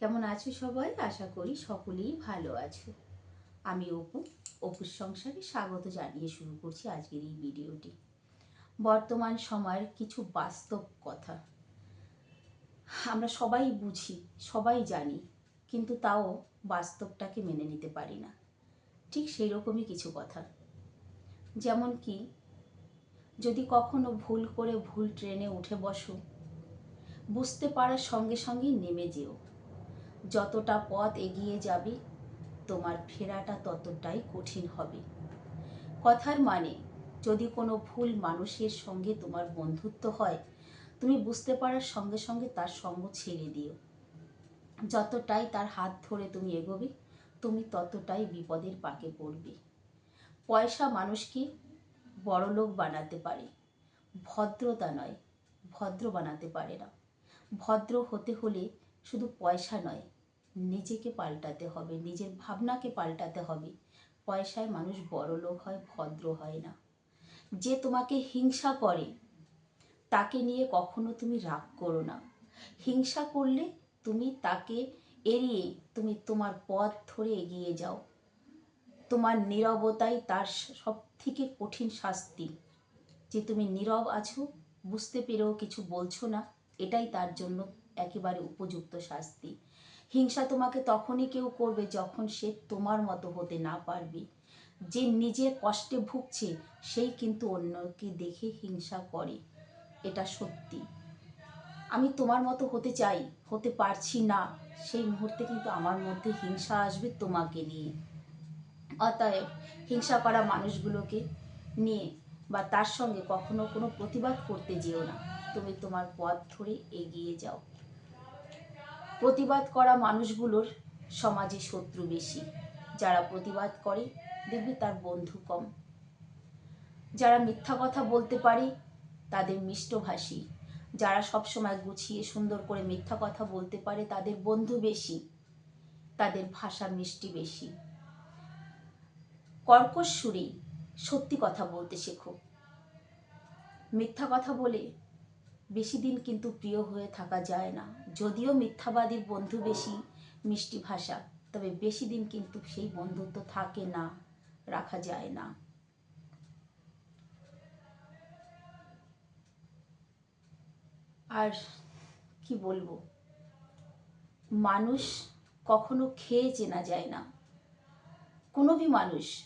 কেমন আছো সবাই? আশা করি সকলেই ভালো আছো। আমি অপু, অপুর সংসারে স্বাগত জানিয়ে শুরু করছি আজকের এই ভিডিওটি। বর্তমান সময়ের কিছু বাস্তব কথা। আমরা সবাই বুঝি, সবাই জানি, কিন্তু তাও বাস্তবটাকে মেনে নিতে পারি না। ঠিক সেই রকমই কিছু কথা। যেমন কি, যদি কখনো ভুল করে ভুল ট্রেনে উঠে বসো, বুঝতে পারার সঙ্গে সঙ্গেই নেমে যেও। যতটা পথ এগিয়ে যাবে, তোমার ফেরাটা ততটাই কঠিন হবে। কথার মানে যদি কোনো ভুল মানুষের সঙ্গে তোমার বন্ধুত্ব হয়, তুমি বুঝতে পারার সঙ্গে সঙ্গে তার সঙ্গ ছেড়ে দিও। যতটাই তার হাত ধরে তুমি এগোবে, তুমি ততটাই বিপদের পাকে পড়বে। পয়সা মানুষকে বড়লোক বানাতে পারে। ভদ্রতা নয়, ভদ্র বানাতে পারে না। ভদ্র হতে হলে শুধু পয়সা নয় নিজেকে পাল্টাতে হবে, নিজের ভাবনাকে পাল্টাতে হবে। পয়সায় মানুষ বড় লোক হয়, ভদ্র হয় না। যে তোমাকে হিংসা করে, তাকে নিয়ে কখনো তুমি রাগ করো না। হিংসা করলে তুমি তাকে এড়িয়ে তুমি তোমার পথ ধরে এগিয়ে যাও। তোমার নীরবতাই তার সব থেকে কঠিন শাস্তি। যে তুমি নীরব আছো, বুঝতে পেরেও কিছু বলছো না, এটাই তার জন্য একেবারে উপযুক্ত শাস্তি। হিংসা তোমাকে তখনই কেউ করবে যখন সে তোমার মতো হতে না পারবে। যে নিজের কষ্টে ভুগছে, সেই কিন্তু অন্যকে দেখে হিংসা করে। এটা সত্যি। আমি তোমার মতো হতে চাই, হতে পারছি না। সেই মুহূর্তে কিন্তু আমার মধ্যে হিংসা আসবে তোমাকে নিয়ে। অতএব হিংসা করা মানুষগুলোকে নিয়ে বা তার সঙ্গে কখনো কোনো প্রতিবাদ করতে যেও না। তুমি তোমার পথ ধরে এগিয়ে যাও। প্রতিবাদ করা মানুষগুলোর সমাজে শত্রু বেশি। যারা প্রতিবাদ করে, দেখবে তার বন্ধু কম। যারা মিথ্যা কথা বলতে পারে, তাদের মিষ্টভাষী যারা সবসময় গুছিয়ে সুন্দর করে মিথ্যা কথা বলতে পারে, তাদের বন্ধু বেশি। তাদের ভাষা মিষ্টি বেশি। কর্কশ সুরেই সত্যি কথা বলতে শেখো। মিথ্যা কথা বলে বেশি দিন কিন্তু প্রিয় হয়ে থাকা যায় না। যদিও মিথ্যাবাদীর বন্ধু বেশি মিষ্টি ভাষা, তবে বেশি দিন কিন্তু সেই বন্ধুত্ব থাকে না, রাখা যায় না। আর কি বলব? মানুষ কখনো খেয়ে চেনা যায় না। কোনো ভি মানুষ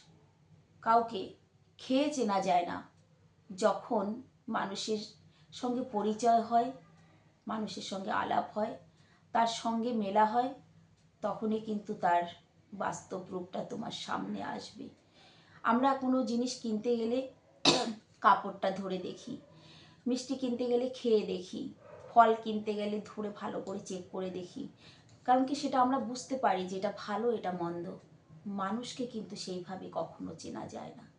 কাউকে খেয়ে চেনা যায় না, যখন মানুষের সঙ্গে পরিচয় হয়, মানুষের সঙ্গে আলাপ হয়, তার সঙ্গে মেলা হয়, তখনই কিন্তু তার বাস্তব রূপটা তোমার সামনে আসবে। আমরা কোনো জিনিস কিনতে গেলে কাপড়টা ধরে দেখি, মিষ্টি কিনতে গেলে খেয়ে দেখি, ফল কিনতে গেলে ধরে ভালো করে চেক করে দেখি। কারণ কি সেটা আমরা বুঝতে পারি যে এটা ভালো, এটা মন্দ। মানুষকে কিন্তু সেইভাবে কখনো চেনা যায় না।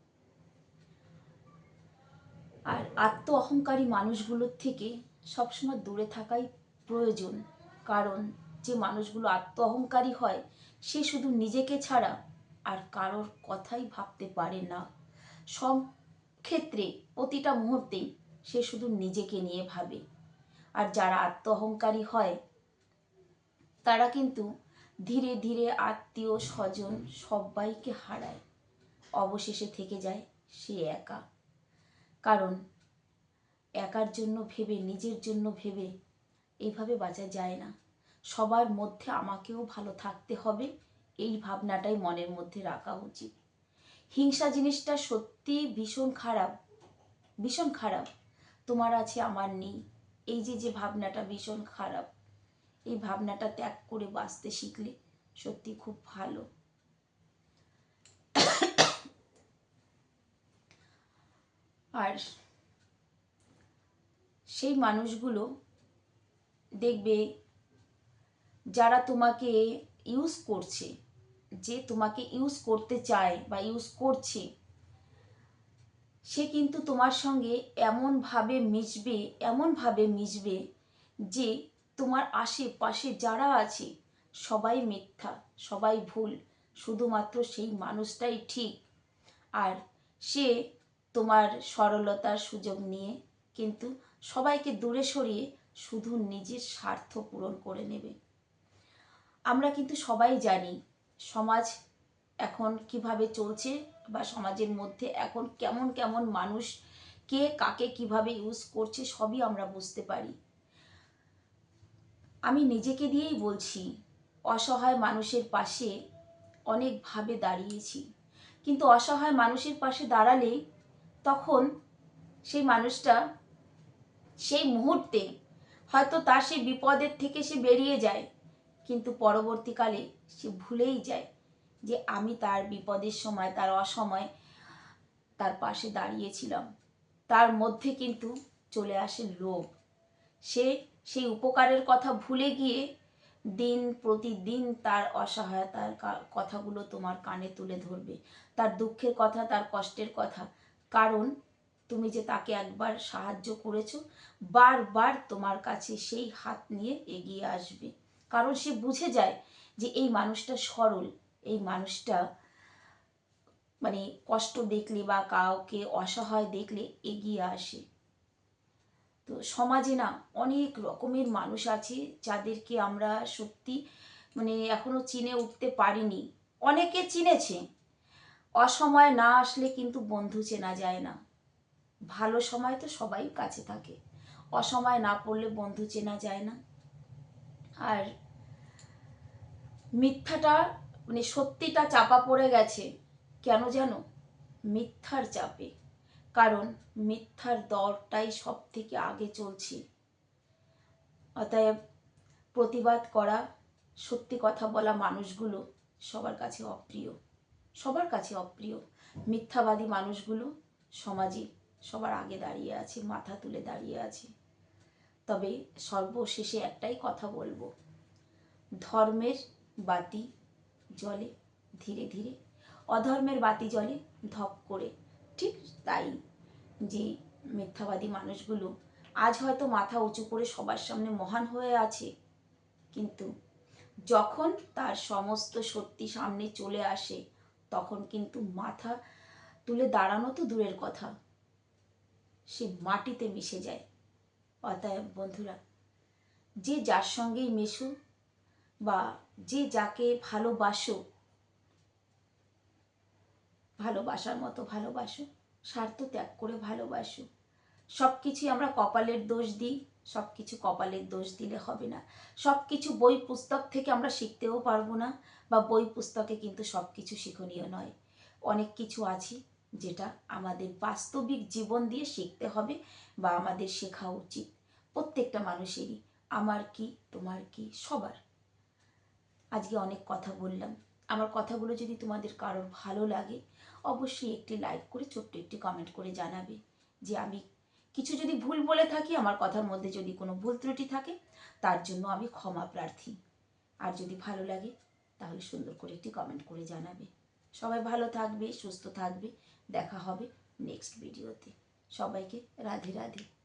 আর আত্ম অহংকারী মানুষগুলোর থেকে সবসময় দূরে থাকাই প্রয়োজন। কারণ যে মানুষগুলো আত্ম অহংকারী হয়, সে শুধু নিজেকে ছাড়া আর কারোর কথাই ভাবতে পারে না। সব ক্ষেত্রে প্রতিটা মুহূর্তেই সে শুধু নিজেকে নিয়ে ভাবে। আর যারা আত্ম অহংকারী হয়, তারা কিন্তু ধীরে ধীরে আত্মীয় স্বজন সবাইকে হারায়। অবশেষে থেকে যায় সে একা। কারণ একার জন্য ভেবে, নিজের জন্য ভেবে এইভাবে বাঁচা যায় না। সবার মধ্যে আমাকেও ভালো থাকতে হবে, এই ভাবনাটাই মনের মধ্যে রাখা উচিত। হিংসা জিনিসটা সত্যি ভীষণ খারাপ ভীষণ খারাপ। তোমার আছে, আমার নেই। এই যে যে ভাবনাটা ভীষণ খারাপ। এই ভাবনাটা ত্যাগ করে বাঁচতে শিখলে সত্যি খুব ভালো। আর সেই মানুষগুলো দেখবে যারা তোমাকে ইউজ করছে, যে তোমাকে ইউজ করতে চায় বা ইউজ করছে, সে কিন্তু তোমার সঙ্গে এমনভাবে মিশবে এমনভাবে মিশবে যে তোমার আশেপাশে যারা আছে সবাই মিথ্যা, সবাই ভুল, শুধুমাত্র সেই মানুষটাই ঠিক। আর সে তোমার সরলতার সুযোগ নিয়ে, কিন্তু সবাইকে দূরে সরিয়ে শুধু নিজের স্বার্থ পূরণ করে নেবে। আমরা কিন্তু সবাই জানি সমাজ এখন কীভাবে চলছে বা সমাজের মধ্যে এখন কেমন কেমন মানুষ কে কাকে কীভাবে ইউজ করছে সবই আমরা বুঝতে পারি। আমি নিজেকে দিয়েই বলছি, অসহায় মানুষের পাশে অনেকভাবে দাঁড়িয়েছি। কিন্তু অসহায় মানুষের পাশে দাঁড়ালে তখন সেই মানুষটা সেই মুহূর্তে হয়তো তার সেই বিপদের থেকে সে বেরিয়ে যায়, কিন্তু পরবর্তীকালে সে ভুলেই যায় যে আমি তার বিপদের সময়, তার অসময় তার পাশে দাঁড়িয়েছিলাম। তার মধ্যে কিন্তু চলে আসে লোভ। সে সেই উপকারের কথা ভুলে গিয়ে দিন প্রতিদিন তার অসহায়তার কথাগুলো তোমার কানে তুলে ধরবে। তার দুঃখের কথা, তার কষ্টের কথা কারণ তুমি যে তাকে একবার সাহায্য করেছ, বারবার তোমার কাছে সেই হাত নিয়ে এগিয়ে আসবে। কারণ সে বুঝে যায় যে এই মানুষটা সরল, এই মানুষটা মানে কষ্ট দেখলে বা কাউকে অসহায় দেখলে এগিয়ে আসে। তো সমাজে না অনেক রকমের মানুষ আছে যাদেরকে আমরা সত্যি মানে এখনও চিনে উঠতে পারিনি। অনেকে চিনেছে অসময় না আসলে কিন্তু বন্ধু চেনা যায় না। ভালো সময় তো সবাই কাছে থাকে। অসময় না পড়লে বন্ধু চেনা যায় না। আর মিথ্যাটা মানে সত্যিটা চাপা পড়ে গেছে। কেন জানো? মিথ্যার চাপে। কারণ মিথ্যার দরটাই সব থেকে আগে চলছে। অতএব প্রতিবাদ করা, সত্যি কথা বলা মানুষগুলো সবার কাছে অপ্রিয়। সবার কাছে অপ্রিয়। মিথ্যাবাদী মানুষগুলো সমাজে সবার আগে দাঁড়িয়ে আছে, মাথা তুলে দাঁড়িয়ে আছে। তবে সর্বশেষে একটাই কথা বলব, ধর্মের বাতি জলে ধীরে ধীরে। অধর্মের বাতি জলে ধপ করে, ঠিক তাই যে মিথ্যাবাদী মানুষগুলো আজ হয়তো মাথা উঁচু করে সবার সামনে মহান হয়ে আছে, কিন্তু যখন তার সমস্ত সত্যি সামনে চলে আসে তখন কিন্তু মাথা তুলে দাঁড়ানো তো দূরের কথা। সে মাটিতে মিশে যায়। অতএব বন্ধুরা, যে যার সঙ্গেই মেশো বা যে যাকে ভালোবাসো, ভালোবাসার মতো ভালোবাসো, স্বার্থ ত্যাগ করে ভালোবাসো সব কিছুই আমরা কপালের দোষ দিই সব কিছু কপালের দোষ দিলে হবে না। সব কিছু বই পুস্তক থেকে আমরা শিখতেও পারব না, বা বই পুস্তকে কিন্তু সব কিছু শিক্ষণীয় নয়। অনেক কিছু আছে যেটা আমাদের বাস্তবিক জীবন দিয়ে শিখতে হবে বা আমাদের শেখা উচিত। প্রত্যেকটা মানুষেরই, আমার কি, তোমার কি, সবার। আজকে অনেক কথা বললাম। আমার কথাগুলো যদি তোমাদের কারোর ভালো লাগে, অবশ্যই একটি লাইক করে ছোট্ট একটি কমেন্ট করে জানাবে যে আমি কিছু যদি ভুল বলে থাকি, আমার কথার মধ্যে যদি কোনো ভুল ত্রুটি থাকে, তার জন্য আমি ক্ষমা প্রার্থী। আর যদি ভালো লাগে, তাহলে সুন্দর করে একটি কমেন্ট করে জানাবে। সবাই ভালো থাকবে, সুস্থ থাকবে। দেখা হবে নেক্সট ভিডিওতে সবাইকে রাধে রাধে।